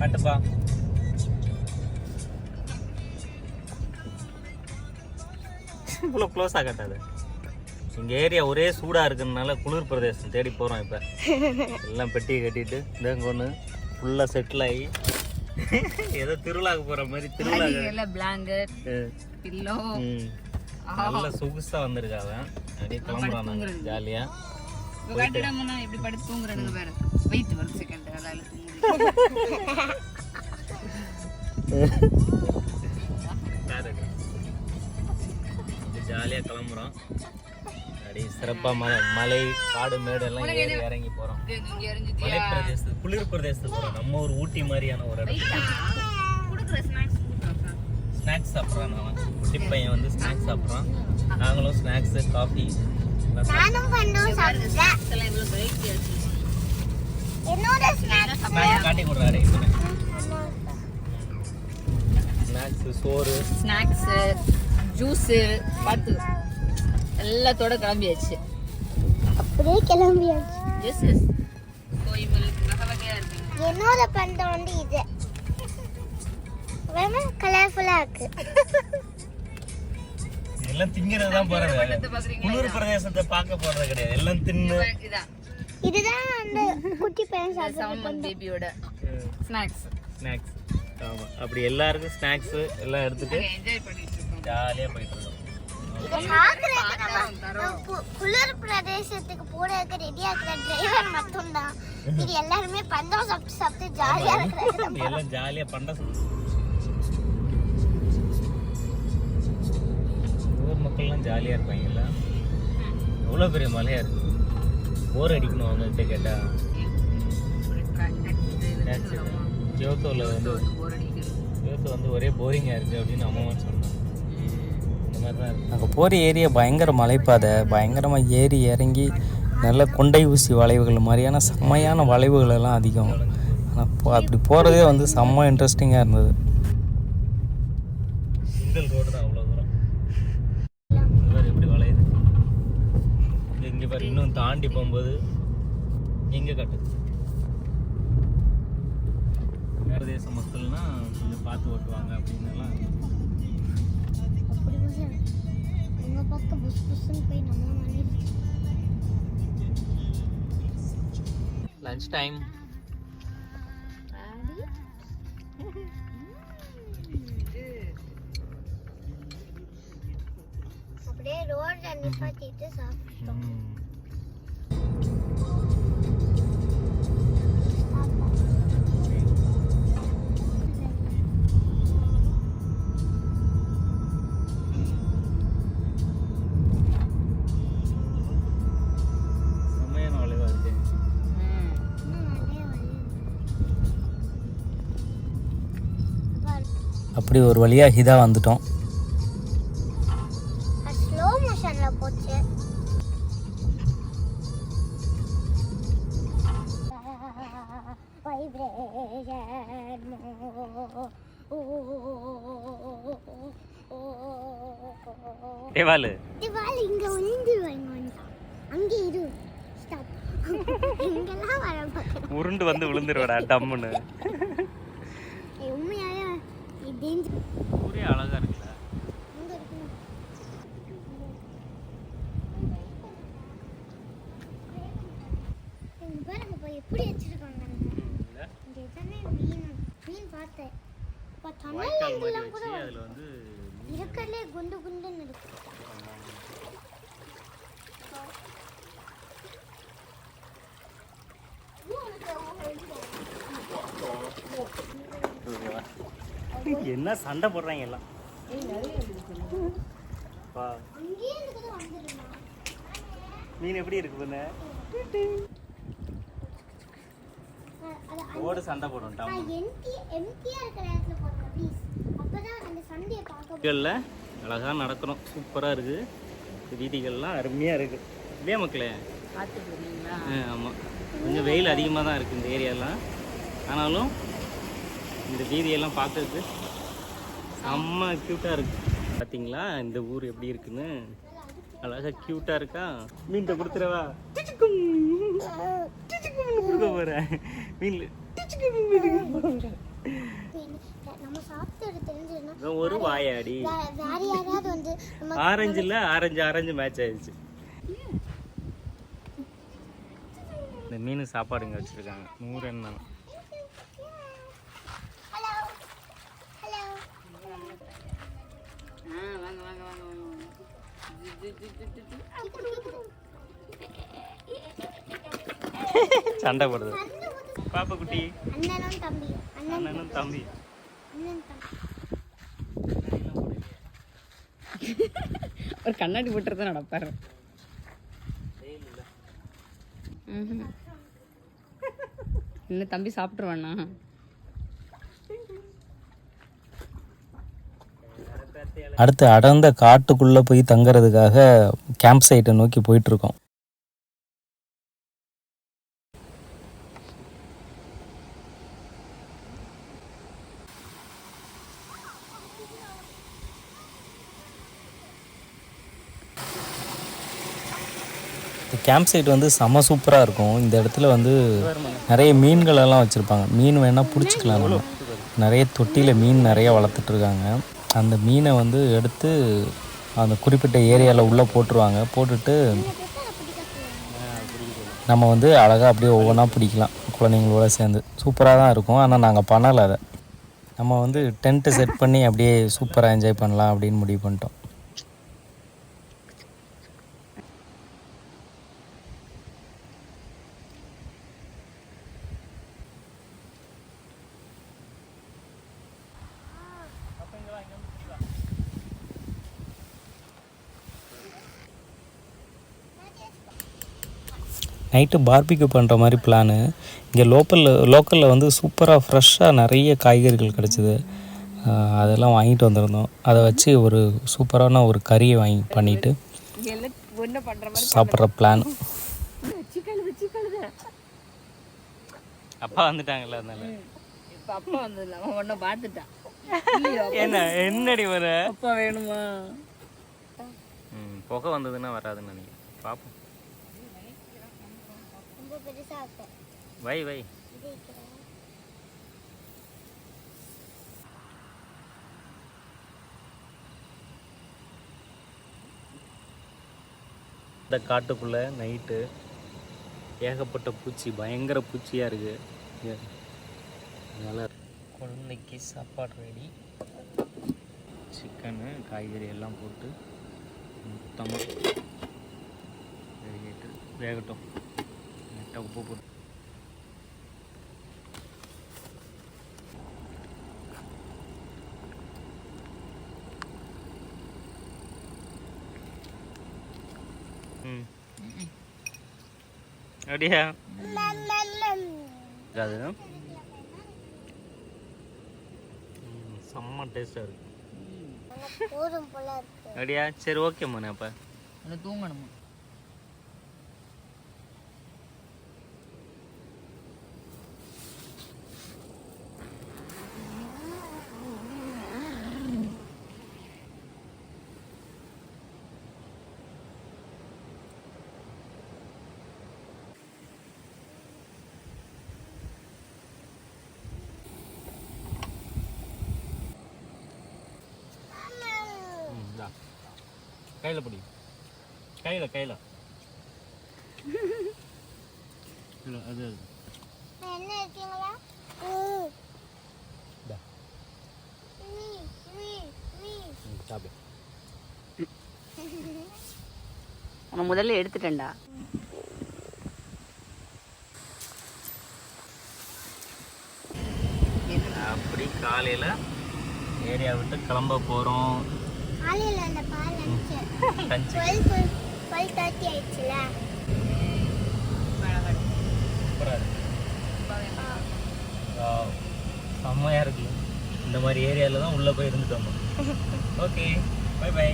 கட்டுப்பா இவ்வளோ க்ளோஸாக கட்டாது. எங்கள் ஏரியா ஒரே சூடாக இருக்கிறதுனால குளிர் பிரதேசம் தேடி போகிறோம் இப்போ. எல்லாம் பெட்டியை கட்டிட்டு இந்தாங்க ஒன்று ஃபுல்லாக செட்டில் ஆகி. ஏதோ திருவிழாக்கு போகிற மாதிரி திருவிழா. Blanket pillow. நல்ல சொகுசா வந்திருக்காவ அப்படியே கிளம்புறான் நாங்கள் ஜாலியாக எப்படி படுத்து தூங்குறதுங்க பாரு வெயிட் ஒரு செகண்ட் தூங்குது ஜாலியாக கிளம்புறோம். அப்படியே சிறப்பாக மலை மலை காடு மேடு எல்லாம் ஏறி இறங்கி போகிறோம் மலை பிரதேசத்துக்கு குளிர் பிரதேசத்துக்கு போகிறோம் நம்ம ஒரு ஊட்டி மாதிரியான ஒரு இடம். கொடுக்குற ஸ்நாக்ஸ் ஸ்நாக்ஸ் சாப்பிட்றான் அவன் குட்டி பையன் வந்து ஸ்நாக்ஸ் சாப்பிட்றான். நாங்களும் ஸ்நாக்ஸு காஃபி நானும் பண்ணும் சாப்பிட்டேன் எல்லாம் இவ்வளவு வெயிட் இருக்கு என்னோட ஸ்நாக்ஸ் காட்டி கொடுறாரு ஸ்நாக்ஸு சோறு. ஸ்நாக்ஸ் ஜூஸ் பார்த்து எல்லாத்தோட கிளம்பியாச்சு. அப்படியே கிளம்பியாச்சு. எஸ் எஸ் என்னோட பண்டம் வந்து இது. கலர்ஃபுல்லா இருக்கு. எல்லாம் திங்கிறது தான் போறது குளிர் பிரதேசத்தை பார்க்க போறது கிடையாது. எல்லாம் தின்னு இதுதான் அந்த குட்டி பையன் சாப்பிடுற பேபியோட ஸ்நாக்ஸ் ஸ்நாக்ஸ் ஆமா. அப்படி எல்லாருக்கும் ஸ்நாக்ஸ் எல்லாம் எடுத்துட்டு என்ஜாய் பண்ணிட்டு இருக்கோம் ஜாலியா போயிட்டு இருக்கோம் குளிர் பிரதேசத்துக்கு போறதுக்கு ரெடியா இருக்கிற டிரைவர் மட்டும்தான். இது எல்லாருமே பந்தம் சாப்பிட்டு சாப்பிட்டு ஜாலியா இருக்கிறது எல்லாம் ஜாலியா பண்ண ஊர் மக்கள்லாம் ஜாலியா இருப்பாங்கல்ல எவ்வளோ பெரிய மலையா இருக்கு? போர் அடிக்கணும் அவங்கள்ட்ட கேட்டா. ஜோத்தோவில் வந்து ஜோத்தோ வந்து ஒரே போரிங்கா இருக்கு அப்படின்னு தான் இருக்கு. அங்கே போகிற ஏரியா பயங்கர மலைப்பாதை பயங்கரமாக ஏறி இறங்கி நல்ல கொண்டை ஊசி வளைவுகள் மாதிரியான செம்மையான வளைவுகள் எல்லாம் அதிகம். ஆனால் அப்படி போகிறதே வந்து செம்ம இன்ட்ரெஸ்டிங்காக இருந்தது. சிங்கிள் ரோடு தான் அவ்வளோ தூரம் இங்க பாரு எப்படி வளையுது இங்க- இங்க பாரு இன்னும் தாண்டி போகும்போது எங்க கட்டுது வேற தேச மக்கள்னா கொஞ்சம் பார்த்து ஓட்டுவாங்க அப்படின்னு எல்லாம் அப்படி அப்படியே ரோட்ல நிப்பாட்டிட்டு சாப்பிட்டோம் அப்படி ஒரு வழியாக ஹிதா வந்துட்டோம் மோஷன்ல போச்சு தேவாலு திவால் இங்க வேண்டாம் அங்க இரு ஸ்டாப் இங்கெல்லாம் வர உருண்டு வந்து விழுந்துருவடா டம்முன்னு உண்மையாவே டேஞ்சர் ஊரே அழகா இருக்குல்ல அங்க இருக்கணும் இங்க பாருங்க இப்போ எப்படி வச்சிருக்காங்க? இங்க எத்தனை மீன் மீன் பார்த்தேன். இப்போ இதெல்லாம் கூட அதுல வந்து இருக்கிறதுலே குண்டு குண்டுன்னு இருக்கு. என்ன சண்டை போடுறாங்க எல்லாம்? மீன் எப்படி இருக்கு பண்ண அது ஓடு சண்டை போடும் டம் எம்டி எம்டியா இருக்கிற இடத்துல போடுங்க ப்ளீஸ் அப்பதான் அந்த சண்டையை பார்க்க வீதிகளில் அழகாக நடக்கிறோம் சூப்பராக இருக்குது இந்த வீதிகள்லாம் அருமையாக இருக்குது இல்லையா மக்களே? ஆமாம் கொஞ்சம் வெயில் அதிகமாக தான் இருக்குது இந்த ஏரியாலாம். ஆனாலும் இந்த வீதியெல்லாம் பார்க்கறதுக்கு செம்ம க்யூட்டாக இருக்குது பார்த்தீங்களா இந்த ஊர் எப்படி இருக்குன்னு? அழகாக க்யூட்டாக இருக்கா? மீன்கிட்ட கொடுத்துறவா கொடுக்க போகிறேன் மீன் நம்ம தெரிஞ்சிருந்தா ஒரு வாயாடி. வே- வேற யாராவது வந்து நம்ம ஆரஞ்சுல ஆரஞ்சு ஆரஞ்சு மேட்ச் ஆயிடுச்சு. இந்த மீன் சாப்பாடு இங்கே வச்சுருக்காங்க. நூறு ஜி. சண்டை போடுது. பாப்பா குட்டி அண்ணனும் தம்பி. அண்ணன் அண்ணனும் தம்பி. ஒரு கண்ணாடி போட்டுறது நடப்பாரு. இன்னும் தம்பி சாப்பிட்டுருவானா? அடுத்து அடர்ந்த காட்டுக்குள்ளே போய் தங்குறதுக்காக கேம்ப் சைட்டை நோக்கி போயிட்டுருக்கோம் இந்த கேம்ப் சைட் வந்து செம சூப்பராக இருக்கும். இந்த இடத்துல வந்து நிறைய மீன்கள் எல்லாம் வச்சுருப்பாங்க. மீன் வேணால் பிடிச்சிக்கலாம் நம்ம. நிறைய தொட்டியில் மீன் நிறைய வளர்த்துட்ருக்காங்க அந்த மீனை வந்து எடுத்து அந்த குறிப்பிட்ட ஏரியாவில் உள்ளே போட்டுருவாங்க. போட்டுட்டு நம்ம வந்து அழகாக அப்படியே ஒவ்வொன்றா பிடிக்கலாம். குழந்தைங்களோட சேர்ந்து. சூப்பராக தான் இருக்கும். ஆனால் நாங்கள் பண்ணலை அதை. நம்ம வந்து டென்ட்டு செட் பண்ணி அப்படியே சூப்பராக என்ஜாய் பண்ணலாம் அப்படின்னு முடிவு பண்ணிட்டோம். நைட்டு பார்பிக்யூ பண்ணுற மாதிரி பிளானு இங்கே லோக்கலில் லோக்கலில் வந்து சூப்பராக ஃப்ரெஷ்ஷாக நிறைய காய்கறிகள் கிடச்சிது. அதெல்லாம் வாங்கிட்டு வந்திருந்தோம். அதை வச்சு ஒரு சூப்பரான ஒரு கறியை வாங்கி பண்ணிவிட்டு சாப்பிட்ற பிளான் அப்பா வந்துட்டாங்கல்ல அதனால. அப்பா வந்ததில்ல அவன் ஒன்றை பார்த்துட்டான் என்ன என்னடி வர? அப்பா வேணுமா? ம் புகை வந்ததுன்னா வராதுன்னு நினைக்கிறேன். பார்ப்போம் இருக்கு வை வை. இந்த காட்டுக்குள்ளே நைட்டு ஏகப்பட்ட பூச்சி பயங்கர பூச்சியாக இருக்குது அதனால் குழந்தைக்கு சாப்பாடு ரெடி சிக்கனு காய்கறி எல்லாம் போட்டு மொத்தமாக வேகிட்டு வேகட்டும். லைட்டாக உப்பு போட்டு அப்படியா அது செம்ம டேஸ்டாக இருக்கு போதும் போல இருக்கு அப்படியா சரி ஓகே மோனே அப்போ தூங்கணுமா கையில் பிடி. கையில் கையில். இல்லை அது அது. அவன் முதல்ல எடுத்துட்டேன்டா. அப்படி காலையில் ஏரியா விட்டு கிளம்ப போகிறோம் காலையில அந்த பால் லஞ்சு டுவெல் தேர்ட்டி ஆயிடுச்சுல சூப்பராக இருக்கு. செம்மையாக இருக்கு இந்த மாதிரி ஏரியாவில் தான் உள்ளே போய் இருந்துட்டு வந்தோம் ஓகே பை பை